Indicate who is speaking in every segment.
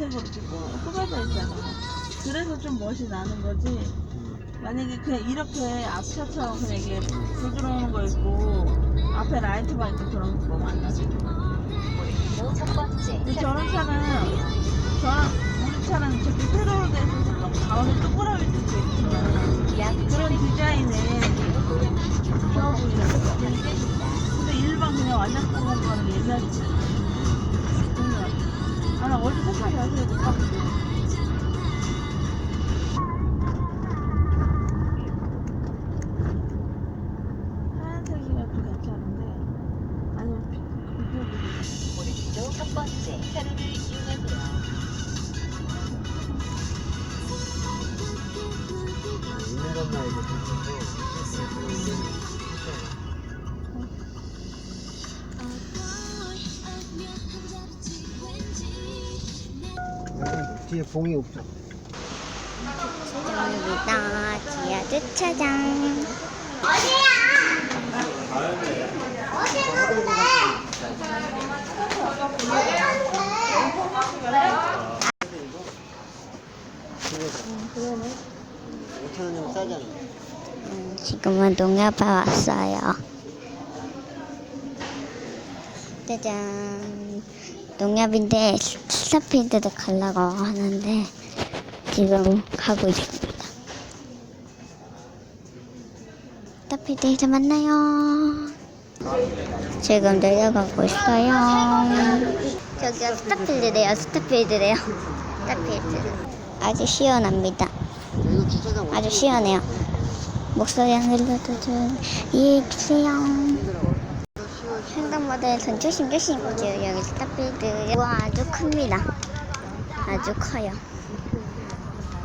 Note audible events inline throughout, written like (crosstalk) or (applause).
Speaker 1: 검은색으로 찍고 흡어져 있잖아. 그래서 좀 멋이 나는 거지. 만약에 그냥 이렇게 앞차처럼 그냥 이게 불 들어오는 거 있고 앞에 라이트만 있고 그런 거 만나지.
Speaker 2: 첫 번째
Speaker 1: 근데 저런 차는 저런 우리 차는 저렇게 세로로 돼 있어서 막 가운데 동그라미 있잖아.
Speaker 2: 약
Speaker 1: 그런 디자인에 좋아 보이는 거. 근데 일반 그냥 완전 검은 거는 옛날이지. 아, 나 어제 색깔 자세히 못 봤거든. 하얀색이가 좀 괜찮은데, 아니면 핑크,
Speaker 2: 오른쪽 첫 번째 차로를 이용하세요.
Speaker 3: 뒤에 봉이 없죠?
Speaker 4: 여기다 지하 주차장.
Speaker 1: 그러네.
Speaker 3: 5천 원이면 싸잖아.
Speaker 4: 음, 지금은 농협에 왔어요. 짜잔. 농협인데 스타필드를 가려고 하는데 지금 가고 있습니다. 스타필드에서 만나요. 지금 내려가고 있어요. 저기가 스타필드래요. 스타필드래요. 스타필드. 아주 시원합니다. 아주 시원해요. 목소리 안 들려도 좀 이해해 주세요. 횡단보도에선 조심조심 지금 여기 스타필드 와 아주 큽니다. 아주 커요.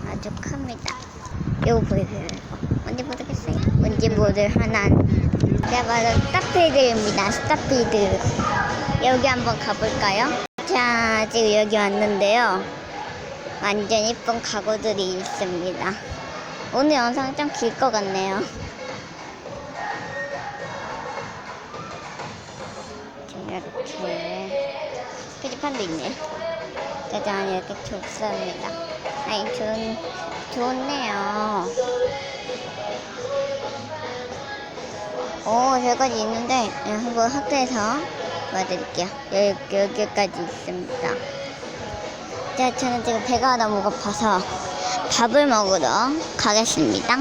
Speaker 4: 아주 큽니다. 요거 보이세요? 뭔지 모르겠어요. 뭔지 모를 하나는 제가 바로 스타필드입니다. 스타필드 여기 한번 가볼까요? 자 지금 여기 왔는데요. 완전 이쁜 가구들이 있습니다. 오늘 영상 좀 길 것 같네요. 이렇게 표지판도 있네. 짜잔 이렇게 좋습니다. 아니 좋은 좋네요. 오 저기까지 있는데 예, 한번 학교에서 보여드릴게요. 여기 여기까지 있습니다. 자 저는 지금 배가 너무 고파서 밥을 먹으러 가겠습니다.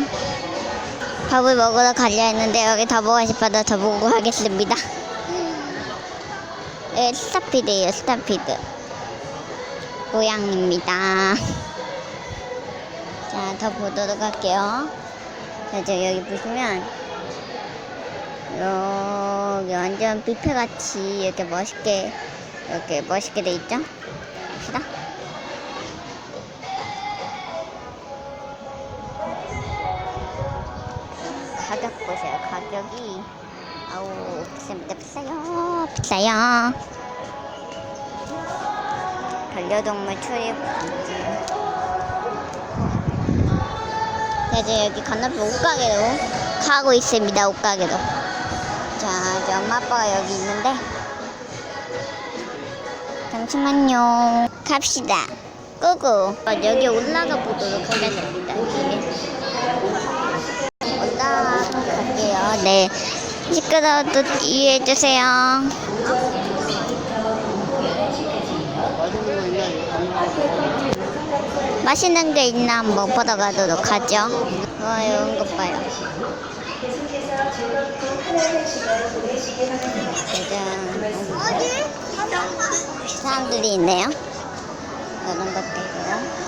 Speaker 4: 밥을 먹으러 가려 했는데 여기 더 보고 싶어서 더 보고 가겠습니다. 네, 스타피드예요, 스타피드. 고양입니다. 자, 더 보도록 할게요. 자, 저 여기 보시면 여기 완전 뷔페 같이 이렇게 멋있게 이렇게 멋있게 돼 있죠? 봅시다. 가격 보세요. 가격이 아우 비쌉니다. 비싸요. 비싸요. 반려동물 출입. 자, 이제 여기 건너편 옷가게로 가고 있습니다. 옷가게로. 자, 이제 엄마 아빠가 여기 있는데 잠시만요. 갑시다. 고고. 어, 여기 올라가 보도록 하겠습니다. 올라갈게요. 네. 시끄러워도 이해해주세요.
Speaker 3: 맛있는
Speaker 4: 게 있나 한번 보러 가도록 하죠. 와, 이런 것 봐요. 짜잔. 사람들이 있네요. 이런 것들이요.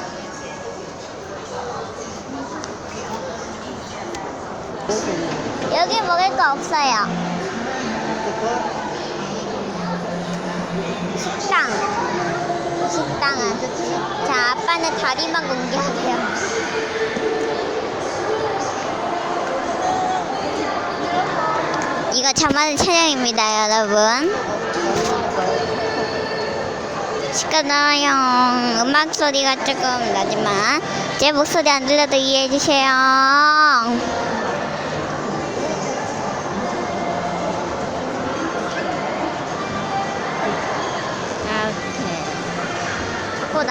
Speaker 4: 여기 먹을 거 없어요. 식당. 식당은. 자, 아빠는 다리만 공개하세요. 이거 저만의 촬영입니다, 여러분. 시끄러워요. 음악 소리가 조금 나지만 제 목소리 안 들려도 이해해 주세요.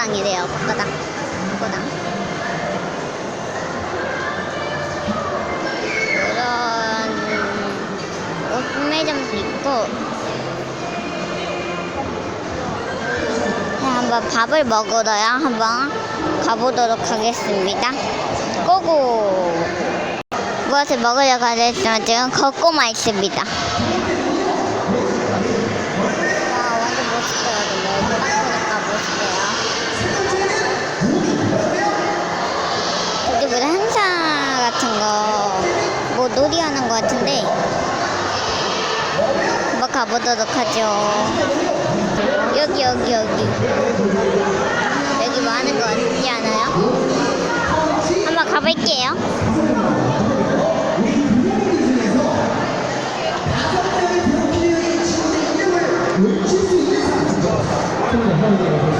Speaker 4: 이렇게 곧 복거당이래요. 복거당. 복거당. 그런 옷 매점도 있고 네, 한번 밥을 먹으러요. 한번 가보도록 하겠습니다. 고고! 무엇을 먹으려고 하겠지만 지금 걷고만 있습니다. 놀이하는 거 같은데, 한번 가보도록 하죠. 여기, 여기, 여기. 여기 뭐 하는 거 같지 않아요? 한번 가볼게요.
Speaker 1: 그냥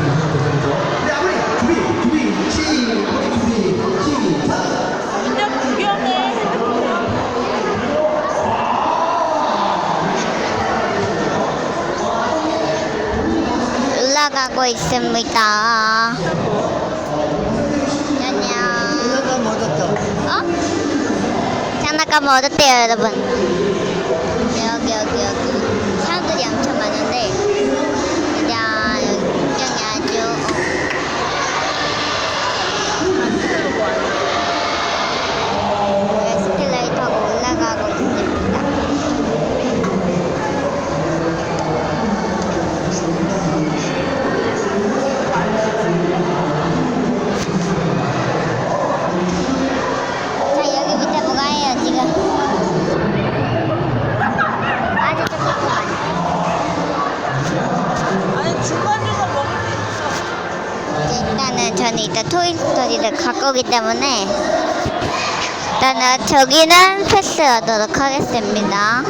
Speaker 4: 올라가고 있습니다. 안녕.
Speaker 3: 얻었다.
Speaker 4: 어? 장난감 얻었대요, 여러분. 저는 이따 토이스토리를 갈 거기 때문에 일단은 저기는 패스하도록 하겠습니다.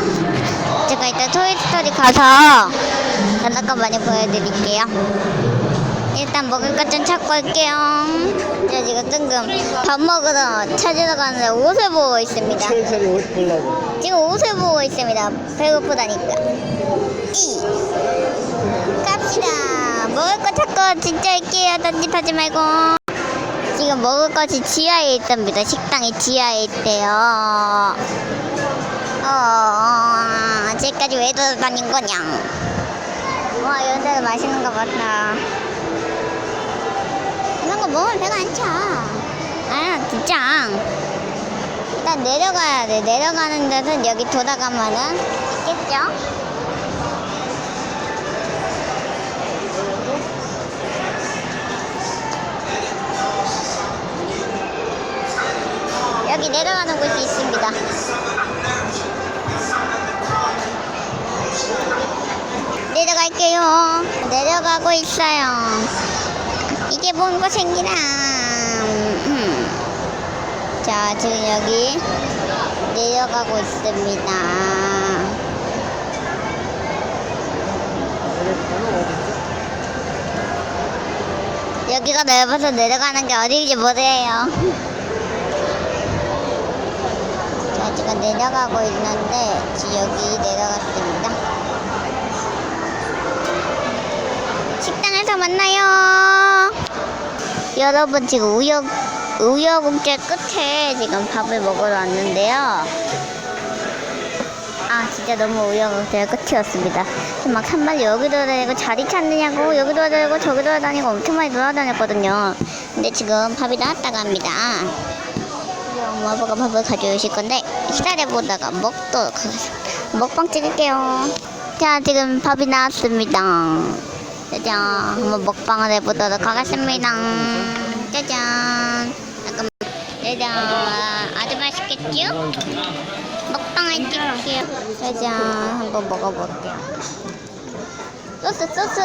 Speaker 4: 제가 이따 토이스토리 가서 장난감 많이 보여드릴게요. 일단 먹을 것 좀 찾고 올게요. 제가 지금 뜬금 밥 먹으러 찾으러 가는데 옷을 보고 있습니다.
Speaker 3: 철철이 옷 보려고.
Speaker 4: 지금 옷을 보고 있습니다. 배고프다니까. 이. 먹을 거 찾고 진짜 할게요. 딴짓하지 말고. 지금 먹을 것이 지하에 있답니다. 식당이 지하에 있대요. 어, 지금까지 왜 돌아다닌 거냐? 와, 이런 데도 맛있는 거 많다. 이런 거 먹으면 배가 안 차. 아, 진짜. 일단 내려가야 돼. 내려가는 데는 여기 돌아가면은 있겠죠? 여기 내려가는 곳이 있습니다. 내려갈게요. 내려가고 있어요. 이게 뭔가 생기나. 음. 자, 지금 여기 내려가고 있습니다. 여기가 넓어서 내려가는 게 어디인지 모르겠어요. 자, 지금 내려가고 있는데, 여기 내려갔습니다. 식당에서 만나요. 여러분, 지금 우여, 우여곡절 끝에 지금 밥을 먹으러 왔는데요. 아, 진짜 너무 우여곡절 끝이었습니다. 막 산말 여기 돌아다니고 자리 찾느냐고 여기 돌아다니고 저기 돌아다니고 엄청 많이 돌아다녔거든요. 근데 지금 밥이 나왔다고 합니다. 우리 엄마 아빠가 밥을 가져오실 건데 기다려보다가 먹도록 하겠습니다. 먹방 찍을게요. 자, 지금 밥이 나왔습니다. 짜잔, 한번 먹방을 해보도록 하겠습니다. 짜잔. 잠깐만. 짜잔. 아주 맛있겠죠? 먹방을 찍을게요. 짜잔. 한번 먹어볼게요. 소스, 소스.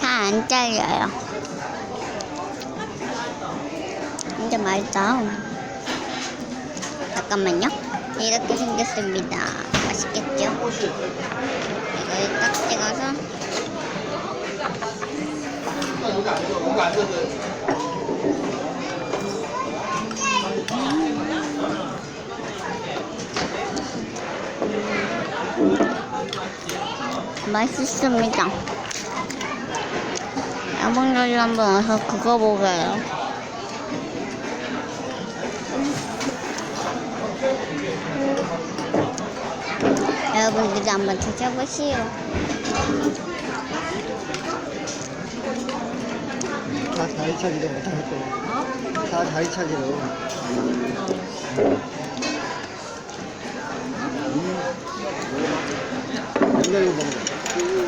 Speaker 4: 다 안 잘려요. 진짜 맛있다. 잠깐만요. 이렇게 생겼습니다. 맛있겠죠? 이걸 딱 찍어서 맛있습니다. 여러분들도 한번 와서 그거 보세요. 여러분들도 한번 드셔보시오.
Speaker 3: 다 차지도 못할 거야. 다 차지로. 음. 이거 먹어.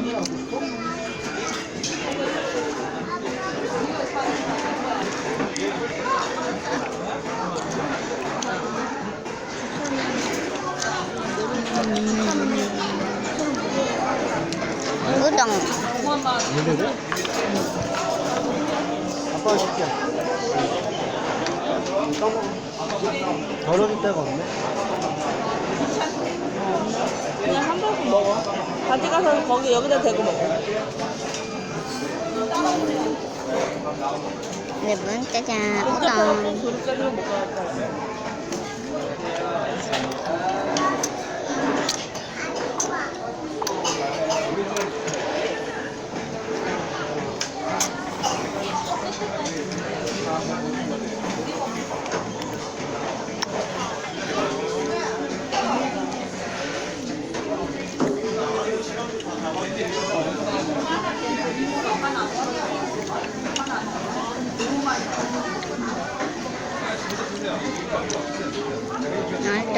Speaker 4: 우동.
Speaker 3: 뭔데? 아빠가 시켜. 덜어줄 데가 없네.
Speaker 1: 그냥 한 바구 먹어. 가져가서 거기 여기다 대고 먹어.
Speaker 4: 여러분, 짜잔. 우동.
Speaker 1: 그릇가지고 먹어야겠다.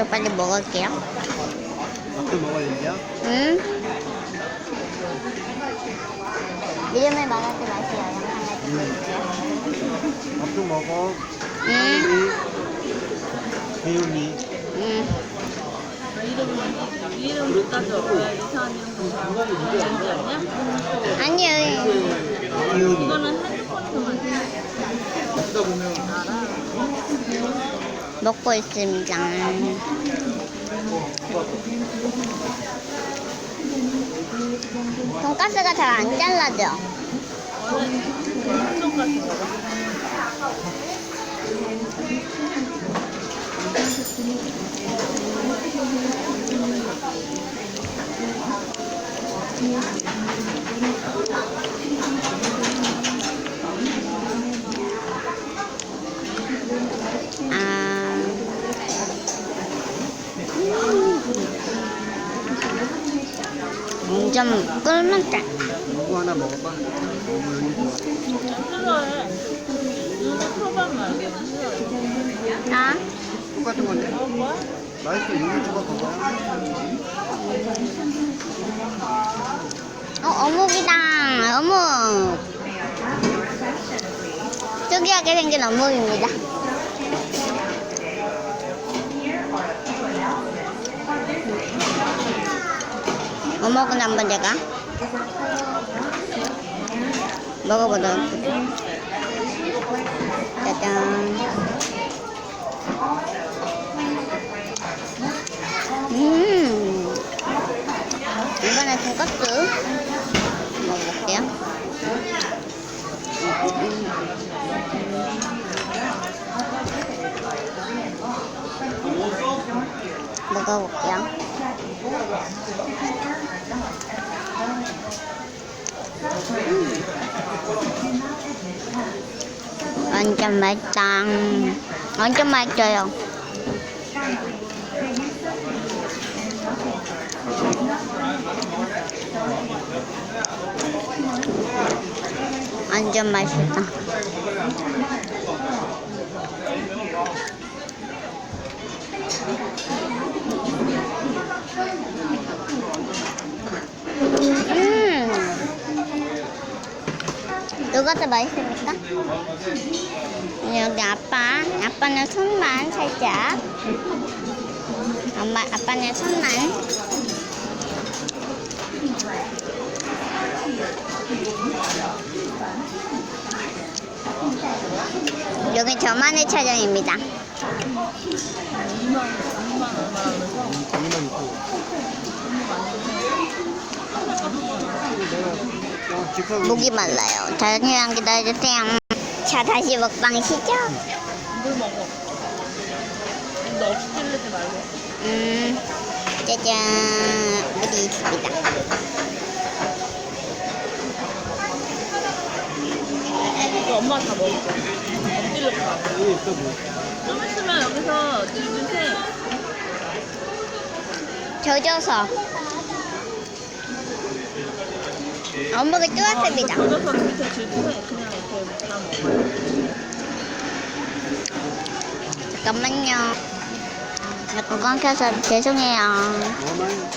Speaker 4: 아, 또 빨리 먹을게요.
Speaker 3: 앞을 먹어야?
Speaker 4: 응? 이름을 말하지 마세요.
Speaker 3: 응. 앞도 먹어.
Speaker 4: 응?
Speaker 3: 배윤이.
Speaker 4: 응.
Speaker 1: 이름, 이름 못 따져. 왜 이상한 이름 못 따져? 아니야?
Speaker 4: 아니요.
Speaker 3: 배윤이.
Speaker 1: 이거는 핸드폰으로만 돼.
Speaker 4: 먹고 있습니다. 돈가스가 잘 안 잘라져.
Speaker 3: 하나 먹어봐. 연이 좋아.
Speaker 1: 싫어해. 이거 초밥 말고 싫어해.
Speaker 4: 아?
Speaker 3: 똑같은 건데? 맛있어. 유리 초밥 먹어봐.
Speaker 4: 어, 어묵이다. 어묵. 특이하게 생긴 어묵입니다. 어묵은 한번 제가 먹어보도록. 짜잔. 음. 이번에 돈가스 먹어볼게요. 먹어볼게요. 완전 맛있다. 완전 맛있어요. 완전 맛있다. 누가 더 맛있습니까? 여기 아빠. 아빠는 손만 살짝. 엄마, 아빠는 손만. 여기 저만의 촬영입니다. 목이 말라요. 잠시만 기다려주세요. 자, 다시 먹방 시작.
Speaker 1: 물 먹어. 근데 없이 찔르지 말고.
Speaker 4: 음, 짜잔. 물이 있습니다.
Speaker 1: 이거 엄마 다 먹을 거야.
Speaker 3: 여기 있어 뭐.
Speaker 1: 좀 있으면 여기서 질질
Speaker 4: 젖어서. 엄마가 또 왔습니다.
Speaker 1: 젖어서 밑에 질질 그냥 이렇게 다 먹어.
Speaker 4: 잠깐만요. 나 건강 켜서 죄송해요.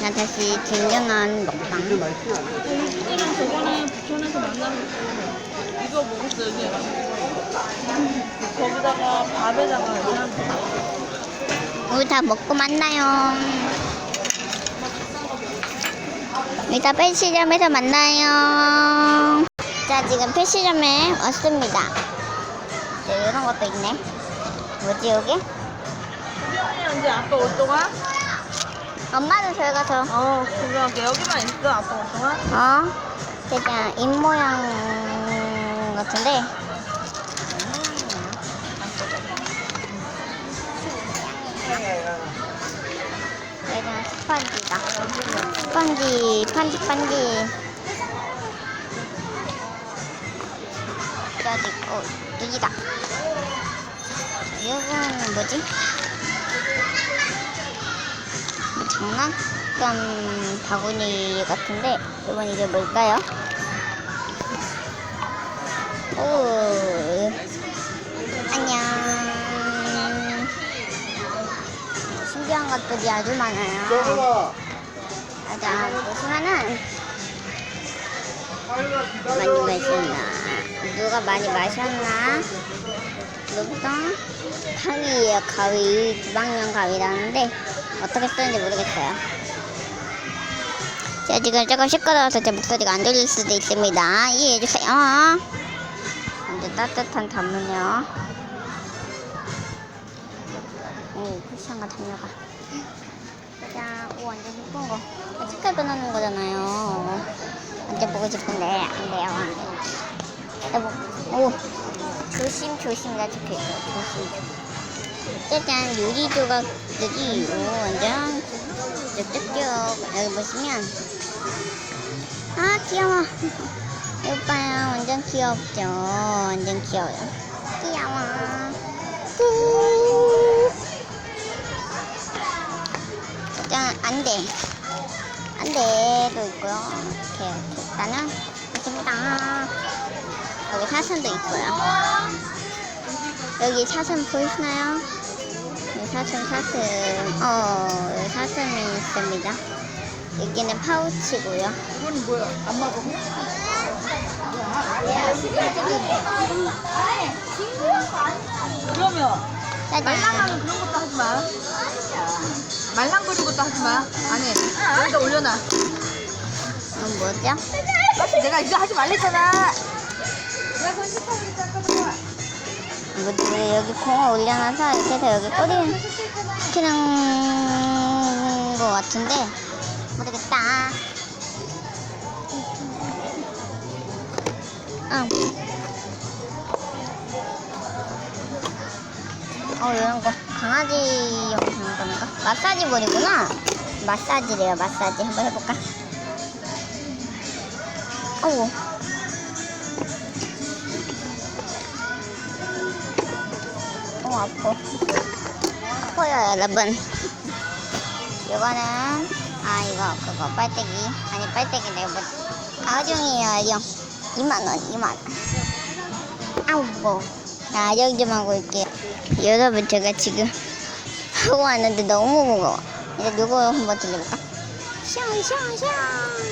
Speaker 4: 나 다시 진정한 먹방.
Speaker 1: 이랑 저번에 부천에서 만나서 이거 먹었어 여기. 거기다가 밥에다가 그냥
Speaker 4: 우리 다 먹고 만나요. 이따 펜시점에서 만나요. 자, 지금 펜시점에 왔습니다. 네, 이런 것도 있네. 뭐지, 여기?
Speaker 1: 수경이랑 이제 아빠 올 동안
Speaker 4: 엄마도 저기 가서,
Speaker 1: 어 구경할게 여기만 있어 아빠 올 동안
Speaker 4: 어? 그냥 입모양 같은데. 스펀지, 판지, 판지. 여기 있고, 여기다. 이거는 뭐지? 장난감 바구니 같은데, 이건 이게 뭘까요? 오, 안녕. 신기한 것들이 아주 많아요. 맞아, 보시면은 많이 마셨나? 누가 많이 마셨나? 루통 가위예요, 가위. 주방용 가위라는데 어떻게 쓰는지 모르겠어요. 제가 지금 조금 시끄러워서 제 목소리가 안 들릴 수도 있습니다. 이해해주세요. 이제 따뜻한 담은요. 오, 쿠션과 담요가. 짜잔, 오, 완전 예쁜 거. 색깔 변하는 거잖아요. 완전 보고 싶은데, 안 돼요, 안 돼요. 여보, 오, 조심, 조심이라 적혀 있어요. 조심. 짜잔, 유리 조각들이, 오, 완전 쭉쭉쭉. 여기 보시면, 아, 귀여워. 봐요. 완전 귀엽죠? 완전 귀여워요. 귀여워. 꾹. 짜잔, 안 돼. 안 돼도 있고요. 이렇게, 이렇게 일단은 있습니다. 여기 사슴도 있고요. 여기 사슴 보이시나요? 여기 사슴, 사슴. 어, 여기 사슴이 있습니다. 여기는 파우치고요.
Speaker 1: 이건 뭐야 안 먹어? 그러면
Speaker 4: 짜잔.
Speaker 1: 말랑하는 그런 것도 하지 마 말랑거리는 것도 하지 마 아니 여기다 올려놔
Speaker 4: 이건 뭐죠?
Speaker 1: 내가 이거 하지 말랬잖아
Speaker 4: 뭐지? 여기 공을 올려놔서 이렇게 해서 여기 꼬리 시키는 것 같은데 모르겠다. 응. 어 이런 거 강아지용 장갑인가? 마사지 볼이구나. 마사지래요 마사지 한번 해볼까? 어우. 어, 아파. 아파요, 여러분. 이거는, 아, 이거, 그거, 빨대기. 아니, 빨대기 내가 뭐, 아정이에요, 아정. 2만원, 2만원. 아우, 무거워. 자, 아정 좀 하고 올게요. 여러분, 제가 지금 하고 왔는데 너무 무거워. 이제 요거 한번 들려볼까? 샹, 샹, 샹,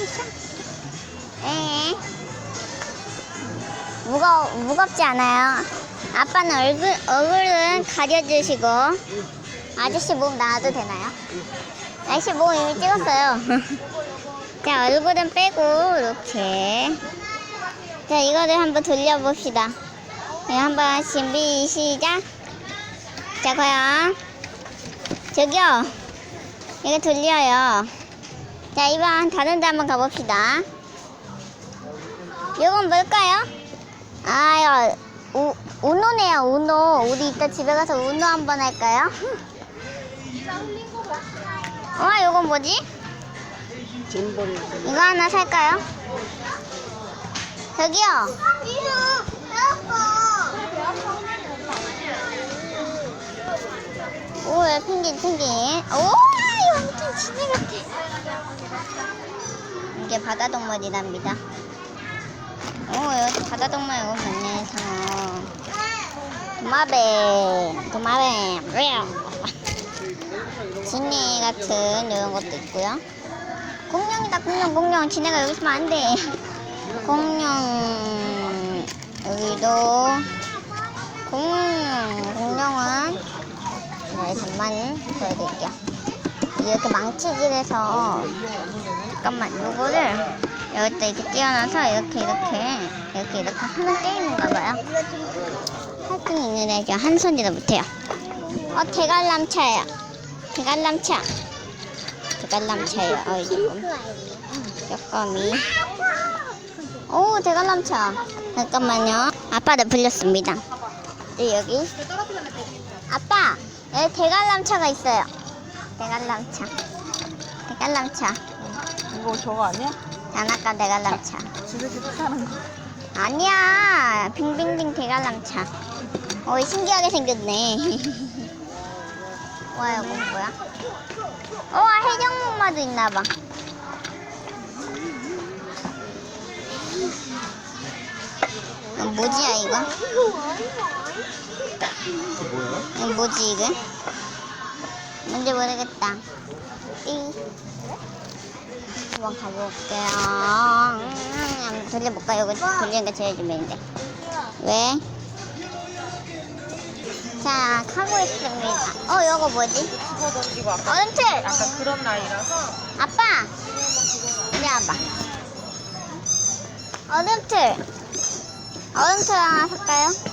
Speaker 4: 샹. 에 무거 무겁지 않아요. 아빠는 얼굴 얼굴은 가려주시고 아저씨 몸 나와도 되나요? 아저씨 몸 이미 찍었어요. (laughs) 자 얼굴은 빼고 이렇게 자 이거를 한번 돌려봅시다. 네, 한번 준비 시작. 자 과연 저기요 이거 돌려요. 자 이번 다른 데 한번 가봅시다. 이건 뭘까요? 우 우노네요 우노. 우리 이따 집에 가서 우노 한번 할까요? 어 이건 뭐지? 이거 하나 살까요? 저기요. 오, 왜 펭귄, 펭귄. 오, 완전 진해 같아. 이게 바다 동물이랍니다. 오, 여기 바다 동물 이거 많네, 상어. 도마뱀, 도마뱀, 진해 같은 이런 것도 있고요. 공룡이다 공룡 공룡 지네가 여기 있으면 안돼 공룡 여기도 공룡 공룡은 네 잠만 보여드릴게요 이렇게 망치질해서 잠깐만 요거를 여기다 이렇게 띄워놔서 이렇게 이렇게 이렇게 이렇게 하는 게임인가 봐요 할증 있는 애죠 한 손이라 못해요 어 대관람차예요 대관람차 대관람차예요. 어, 조금. 조금이. 오, 대관람차. 잠깐만요. 아빠를 불렸습니다. 네, 여기. 아빠, 여기 대관람차가 있어요. 대관람차. 대관람차.
Speaker 1: 이거 저거 아니야?
Speaker 4: 장난감 대관람차.
Speaker 1: 집에서 사는 거.
Speaker 4: 아니야. 빙빙빙 대관람차. 오, 신기하게 생겼네. (laughs) 와, 이거 뭐야? 어, 해적목마도 있나봐. 이거 뭐지야, 이거?
Speaker 3: 뭐야?
Speaker 4: 이거 뭐지, 이게? 뭔지 모르겠다. 삐. 한번 가볼게요. 음, 돌려볼까? 이거 돌리는 게 제일 준비인데. 왜? 자, 가고 있습니다. 어, 이거 뭐지?
Speaker 1: 집어 던지고 아까
Speaker 4: 얼음틀!
Speaker 1: 약간 그런 날이라서
Speaker 4: 아빠! 이리 와봐. 얼음틀! 얼음틀 하나 살까요?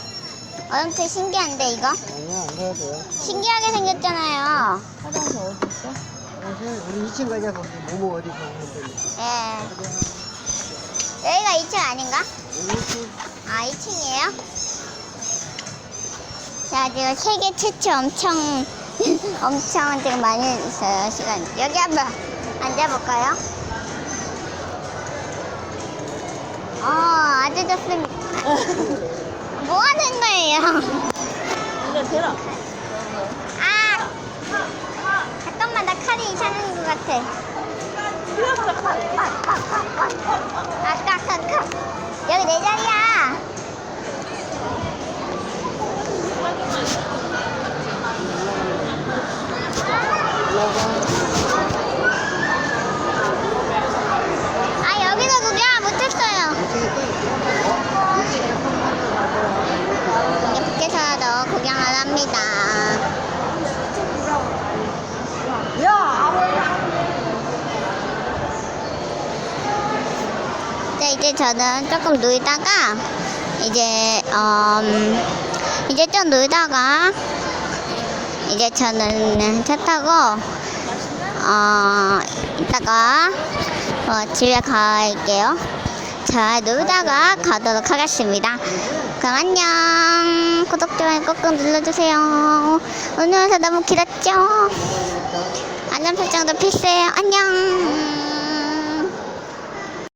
Speaker 4: 얼음틀 신기한데, 이거?
Speaker 3: 아니야, 안 가도 돼요.
Speaker 4: 신기하게 생겼잖아요.
Speaker 1: 화장실 어디 있어?
Speaker 3: 사실 우리 2층 가자, 거기. 모모 어디 가는데.
Speaker 4: 예. 여기가 2층 아닌가?
Speaker 3: 2층.
Speaker 4: 아, 2층이에요? 자, 지금 세계 최초 엄청, (laughs) 엄청 지금 많이 있어요, 시간. 여기 한번 앉아볼까요? 어, 아주 좋습니다. (laughs) 뭐 하는 거예요?
Speaker 1: 이거 들어.
Speaker 4: 아! 잠깐만, 나 칼이 이상한 것 같아. 아까, 아까, 여기 내 자리야. 아, 여기서 구경 못했어요. 이제 밖에서도 구경을 합니다. 자, 이제 저는 조금 놀다가, 이제, 음, 이제 좀 놀다가, 이제 저는 차 타고, 어, 이따가, 어, 집에 갈게요. 자, 놀다가 가도록 하겠습니다. 그럼 안녕. 구독, 좋아요 꾹꾹 눌러주세요. 오늘 영상 너무 길었죠? 알람 설정도 필수예요. 안녕.